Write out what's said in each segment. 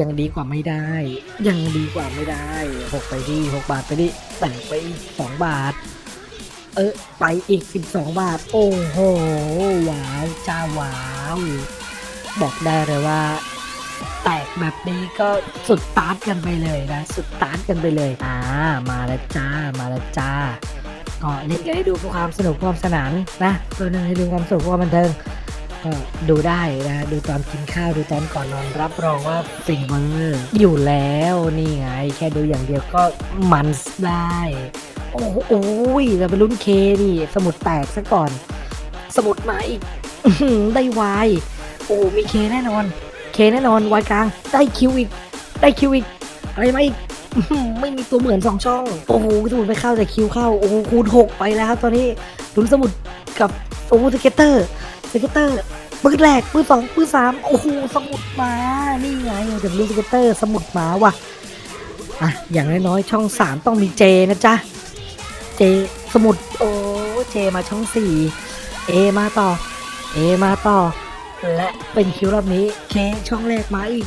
ยังดีกว่าไม่ได้ ยังดีกว่าไม่ได้หกไปดิหกบาทไปดิแต่งไปอีกสองบาท เออไปอีกสิบสองบาท โอ้โหว้าวจ้าว้าวบอกได้เลยว่า แตกแบบนี้ก็สุดตาร์ทกันไปเลยนะ สุดตาร์ทกันไปเลยอ่ามาแล้วจ้ามาแล้วจ้าก็เล่นกันให้ดูเพื่อความสนุกความสนานนะตัวหนึงให้ดูความสนุกความบันเทิง ก็ดูได้นะดูตอนกินข้าวดูตอนก่อนนอนรับรองว่าฟินเวอร์อยู่แล้วนี่ไง แค่ดูอย่างเดียวก็มันได้ โอ้โหโอ้ยเราไปลุ้นเคนี่สมุดแตกซะก่อน สมุดมาอีกอื้อหือได้วายโอ้มีเคแน่นอน เคแน่นอนวายกลางได้คิวอีก ได้คิวอีกอะไรมาอีกอื้อหือไม่มีตัวเหมือนสองช่อง โอ้โหสมุดไม่เข้าแต่คิวเข้า โอ้โหคูณหกไปแล้วครับตอนนี้ลุ้นสมุดกับโอ้สเก็ตเตอร์ สก็ตเตอร์ปืนแรกปืนสองปืนสามโอ้โหสมุดมานี่ไงเดี๋ยวลุ้สก็ตเตอร์สมุดมาว่ะอะอย่างน้อยๆช่องสามต้องมีเจนะจ๊ะเจสมุดโอ้เจมาช่องสี่เอมาต่อเอมาต่อ และเป็นคิวรอบนี้เคช่องแรกมาอีก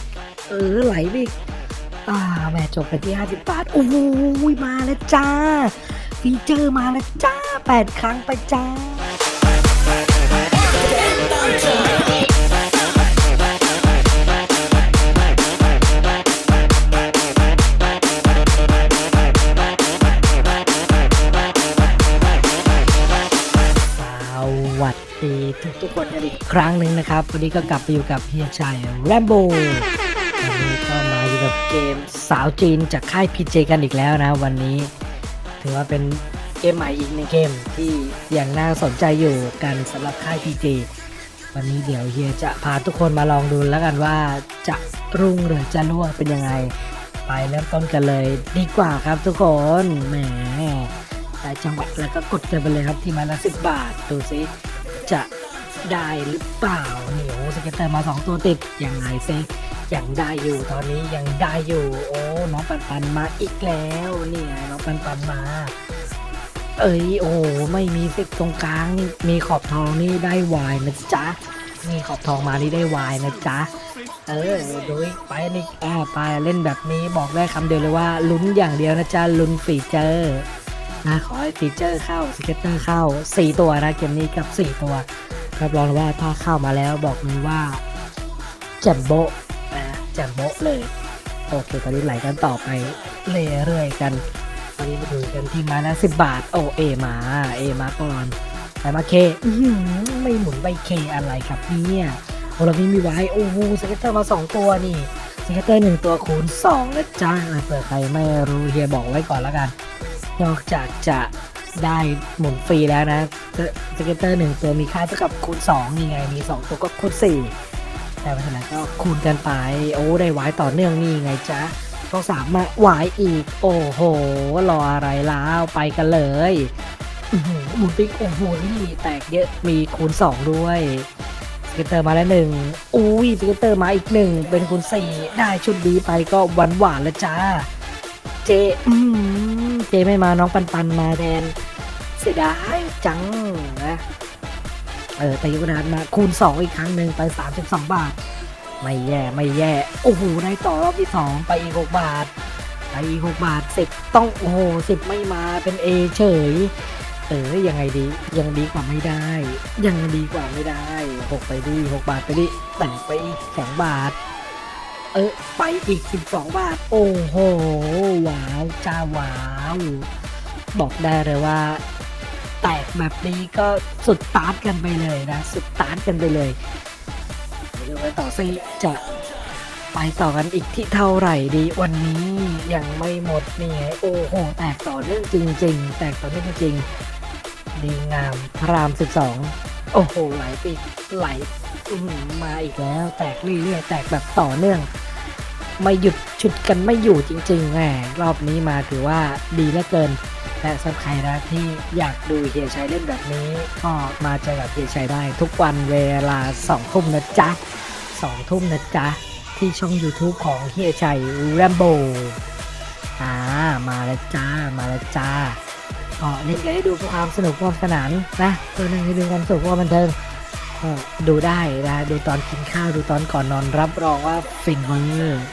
เออไหลไปอีกอ่าแม่จบกันที่50บาทโอ้โหมาแล้วจ้าฟีเจอร์มาแล้วจ้า8ครั้งไปจ้า ทุกทุกคนกันอีกครั้งหนึ่งนะครับ วันนี้ก็กลับไปอยู่กับเฮียชัยแรมโบวันนี้ก็มาอยู่กับเกมสาวจีนจากค่ายพีเจกันอีกแล้วนะ วันนี้ถือว่าเป็นเกมใหม่อีกในงเกมที่ยังน่าสนใจอยู่กันสำหรับค่ายพีเจวันนี้เดี๋ยวเฮียจะพาทุกคนมาลองดูแล้วกันว่าจะรุ่งหรือจะร่วงเป็นยังไง ไปเริ่มต้นกันเลยดีกว่าครับทุกคนแหมได้จังหวะแล้วก็กดกันไปเลยครับที่มาละสิบบาท ดูสิจะ ได้หรือเปล่าเหนียวสเก็ตเตอร์มาสองตัวติดยังไงเซยังได้อยู่ตอนนี้ยังได้อยู่ โอ้น้องปันปันมาอีกแล้วนี่ไงน้องปันปันมา เอ้ยโอ้ไม่มีสิกตรงกลางนี่มีขอบทองนี่ได้วายนะจ๊ะมีขอบทองมานี่ได้วายนะจ๊ะเออดูไปนี่อ่าไปเล่นแบบนี้บอกได้คำเดียวเลยว่าลุ้นอย่างเดียวนะจ๊ะลุ้นฟีเจอร์นะขอให้ฟีเจอร์เข้าสเก็ตเตอร์เข้า 4 ตัวนะเกมนี้กับ 4 ตัว รับรองเลยว่าถ้าเข้ามาแล้วบอกเลยว่าแจ่มโบะนะแจ่มโบะเลย โอเคตอนนี้ไหลกันต่อไปเรื่อยๆกันตอนนี้มาดูกันที่มาละสิบบาท โอเอมา เอมาก่อนไปมาเคไม่หมุนใบเคอะไรครับเนี่ยโอ้เราไม่มีไว้ โอ้โหสเก็ตเตอร์มา2ตัวนี่สเก็ตเตอร์หนึ่งตัวคูณ2นะจ๊ะเปิดใครไม่รู้เฮียบอกไว้ก่อนแล้วกัน นอกจากจะ ได้หมุนฟรีแล้วนะสเก็ตเตอร์หนึ่งตัวมีค่าเท่ากับคูณ2นี่ไง มี 2 ตัวก็คูณ4แต่เพราะฉะนั้นก็คูณกันไป โอ้ได้ไว้ต่อเนื่องนี่ไงจ๊ะต้องสามมาหวายอีก โอ้โห รออะไรแล้วไปกันเลยหมุนปิ๊กโอ้โหนี่แตกเยอะมีคูณ 2 ด้วยสเก็ตเตอร์มาแล้วหนึ่งอุ้ยสเก็ตเตอร์มาอีกหนึ่งเป็นคูณ4ได้ชุดดีไปก็หวานหวานแล้วจ้าเจอืมเจไม่มาน้องปันปันมาแทน สียดายจังนะเออแต่ยุกนานมาคูณ 2 อีกครั้งหนึ่งไป 32 บาท ไม่แย่ไม่แย่ โอ้โหได้ต่อรอบที่ 2 ไปอีก 6 บาท ไปอีก 6 บาท 10 ต้องโอ้โห10 ไม่มาเป็น A เฉย เออยังไงดียังดีกว่าไม่ได้ ยังดีกว่าไม่ได้ 6 ไปดิ 6 บาทไปดิแต่ไปอีก 2 บาท เออไปอีก 12 บาท โอ้โหว้าวจ้าว้าว บอกได้เลยว่า แตกแบบนี้ก็สุดตาร์ทกันไปเลยนะ สุดตาร์ทกันไปเลยเดี๋ยวไปต่อซิจะไปต่อกันอีกที่เท่าไหร่ดีวันนี้ยังไม่หมดนี่ไงโอ้โหแตกต่อเนื่องจริง ๆ แตกต่อเนื่องจริงดีงามพระราม 12 โอ้โหไหลไปอีกไหลอื้อหือมาอีกแล้ว แตกเรื่อยๆแตกแบบต่อเนื่อง ไม่หยุดชุดกันไม่อยู่จริงๆแหมรอบนี้มาถือว่าดีเหลือเกิน และสำหรับใครนะที่อยากดูเฮียชัยเล่นแบบนี้ ก็มาเจอกับเฮียชัยได้ ทุกวันเวลา2ทุ่มนะจ๊ะ2ทุ่มนะจ๊ะ ที่ช่อง YouTube ของเฮียชัยแรมโบอ่ามาแล้วจ้ามาแล้วจ้าก็เล่นกันให้ดูความสนุกความสนานนะตัวหนึงให้ดูความสนุกความบันเทิงก็ดูได้นะดูตอนกินข้าวดูตอนก่อนนอนรับรองว่าฟินเวอร์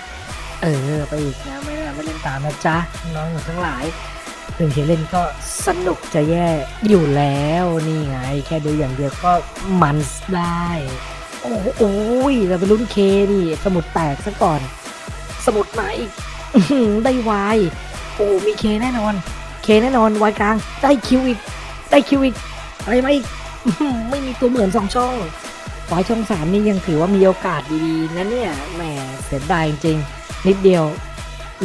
เออไปอีกนะไม่ได้ไม่เล่นตามนะจ๊ะน้องอยู่ทั้งหลาย ถึงจะเล่นก็สนุกจะแย่อยู่แล้วนี่ไง แค่ดูอย่างเดียวก็มันได้ โอ้โอ้ยเราไปลุ้นเคดิสมุดแตกซะก่อน สมุดมาอีกได้วายโอ้มีเคแน่นอน เคแน่นอนวายกลางได้คิวอีกได้คิวอีกอะไรมาอีกอื้อหือไม่มีตัวเหมือนสองช่องวายช่องสามนี่ยังถือว่ามีโอกาสดีๆนะเนี่ยแหมเสียดายจริงนิดเดียว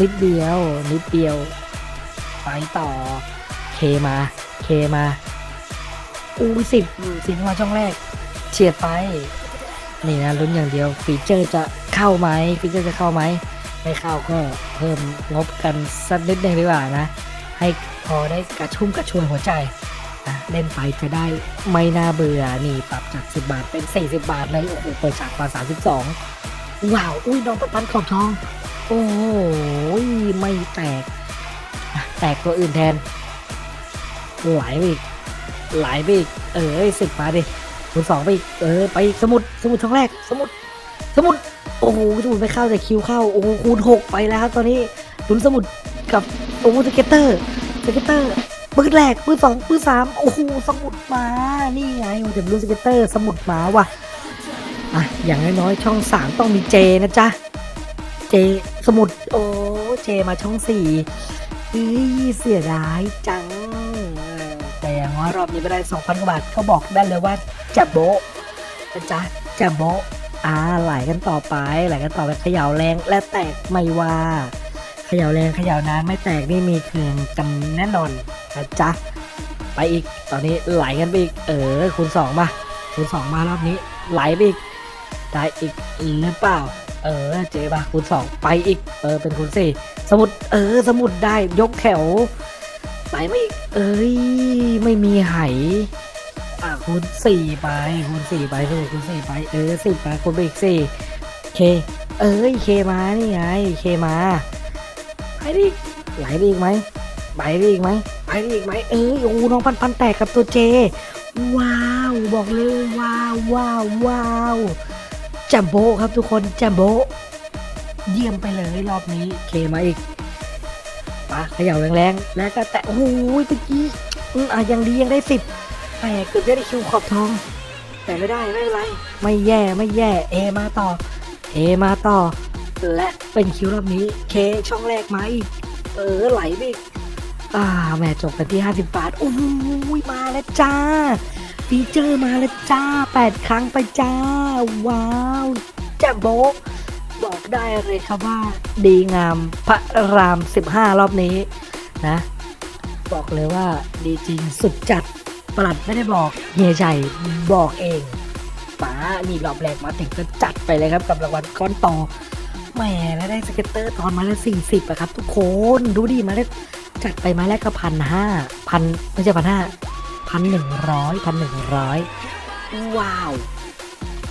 นิดเดียว นิดเดียว ไปต่อ เคมา เคมา อู้สิบสิบมาช่องแรก เฉียดไป นี่นะลุ้นอย่างเดียวฟีเจอร์จะเข้าไหมฟีเจอร์จะเข้าไหมไม่เข้าก็เพิ่มงบกันสักนิดหนึงดีกว่านะ ให้พอได้กระชุ่มกระชวยหัวใจเล่นไปจะได้ไม่น่าเบื่อ นี่ปรับจาก 10 บาทเป็น 40 บาทเลย โอ้โห เปิดฉากมา 32 ว้าว อุ้ยน้องประปันขอบทอง โอ้ยไม่แตก แตกตัวอื่นแทนไหลไปอีกไหลไปอีกเออสิบมาดิคูณสองไปอีกเออไปอีกสมุดสมุดช่องแรก สมุดสมุดโอ้โหสมุดไม่เข้าแต่คิวเข้าโอ้โหคูณหกไปแล้วครับตอนนี้ลุ้นสมุดกับโอ้โหสเก็ตเตอร์สเก็ตเตอร์ปืนแรกปืนสองปืนสามโอ้โหสมุดมานี่ไงโอ้จะลุ้นสเก็ตเตอร์ สมุดมาว่ะอะอย่างน้อยๆช่องสามต้องมีเจนะจ๊ะเจสมุดโอ้เจมาช่องสี่ เฮ้ยเสียดายจัง แต่อย่างน้อยรอบนี้ไม่ได้2,000กว่าบาทเขาบอกได้เลยว่าจะโบะนะจ๊ะจะโบะอ่าไหลกันต่อไปไหลกันต่อไปเขย่าแรงและแตกไม่ว่าเขย่าแรงเขย่านานไม่แตกนี่มีเครื่องกันแน่นอนนะจ๊ะไปอีกตอนนี้ไหลกันไปอีกเออคูณสองมาคูณสองมารอบนี้ไหลไปอีกได้อีกหรือเปล่า เออเจ๊ปะคูณสองไปอีกเออเป็นคูณสี่ สมุดเออ สมุดได้ยกแถวไหลไม่เอ้ยไม่มีไหอะคูณสี่ไปคูณสี่ไปคูณคูณสี่ไปเออสิบไปคูณไปอีกสี่เค เอ้ยเคมานี่ไงเคมาไปดิไหลไปอีกไหมไปดิอีกไหมไปดิอีกไหมเอ้ยโอ้น้องปันปันแตกกับตัวเจ ว้าวบอกเลยว้าวว้าวว้าวจัมโบ้ครับทุกคนจัมโบ้ เยี่ยมไปเลยรอบนี้ เคมาอีกปะเขย่าแรงๆ แล้วก็แตะโอ้โหตะกี้อืมอะยังดียังได้สิบแหมเกือบจะได้คิวขอบทอง แต่ไม่ได้ไม่เป็นไร ไม่แย่ไม่แย่เอมาต่อเอมาต่อ และเป็นคิวรอบนี้ เคช่องแรกมาอีกเออไหลไปอีกอ่าแหมจบกันที่ 50 บาทโอ้ยมาแล้วจ้า ฟีเจอร์มาแล้วจ้า 8 ครั้งไปจ้า ว้าวจะโบะ บอกได้เลยครับว่าดีงามพระราม 15 รอบนี้นะ บอกเลยว่าดีจริงสุดจัดประหลัดไม่ได้บอกเฮียชัยบอกเองป๋านี่รอบแรกมาถึงก็จัดไปเลยครับกับรางวัลก้อนโตแหมแล้วได้สเก็ตเตอร์ตอนมาแล้วสี่สิบอะครับ ทุกคนดูดิมาแล้วจัดไปมาแล้วก็พันห้าพันไม่ใช่พันห้าพันหนึ่งร้อยพันหนึ่งร้อยว้าว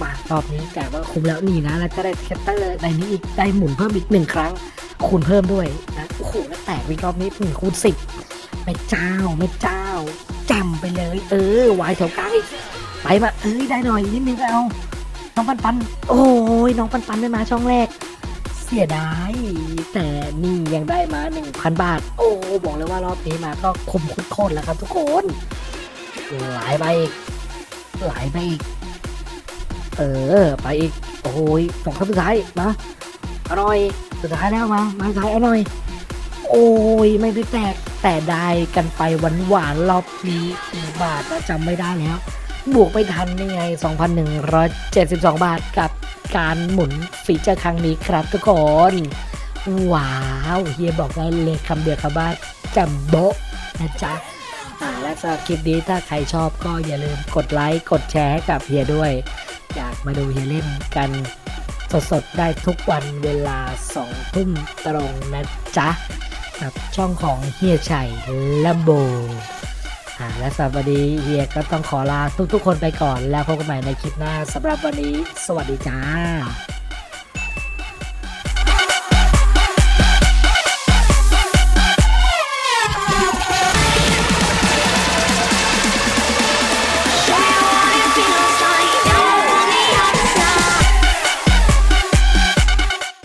มารอบนี้แต่ว่าคุ้มแล้วนี่นะ แล้วก็ได้สเก็ตเตอร์ในนี้อีกได้หมุนเพิ่มอีกหนึ่งครั้ง คูณเพิ่มด้วยนะโอ้โหแล้วแตกวิกรอบนี้หนึ่งคูณสิบไม่เจ้าไม่เจ้าจำไปเลย เออวายแถวกลางอีกไปมาเอ้ยได้หน่อยนิดนึงก็เอาน้องปันปัน โอ้ยน้องปันปันได้มาช่องแรก เสียดาย แต่นี่ยังได้มา 1,000 บาท โอ้บอกเลยว่ารอบนี้มาก็คมคุดโคตรแล้วครับทุกคน หลายไปอีกหลายไปอีก เออ ไปอีก โอ้ยสองครั้งสุดท้ายมาอร่อย สุดท้ายแล้วมา มาสุดท้ายอร่อย โอ้ย ไม่ได้แตก แต่ได้กันไปหวานหวานๆรอบนี้กี่บาทนะจำไม่ได้แล้ว บวกไปทันนี่ไง 2,172 บาทกับการหมุนฟีเจอร์ครั้งนี้ครับทุกคน ว้าวเฮียบอกได้เลยคำเดียวครับว่าจัมโบะนะจ๊ะและสำหรับคลิปนี้ถ้าใครชอบก็อย่าลืมกดไลค์ กดแชร์ให้กับเฮียด้วย อยากมาดูเฮียเล่นกันสดๆ ได้ทุกวันเวลา 2 ทุ่มตรงนะจ๊ะกับช่องของเฮียชัยลัมโบอ่าและสำหรับวันนี้เฮียก็ต้องขอลาทุกๆคนไปก่อนแล้วพบกันใหม่ในคลิปหน้าสำหรับวันนี้ สวัสดีจ้า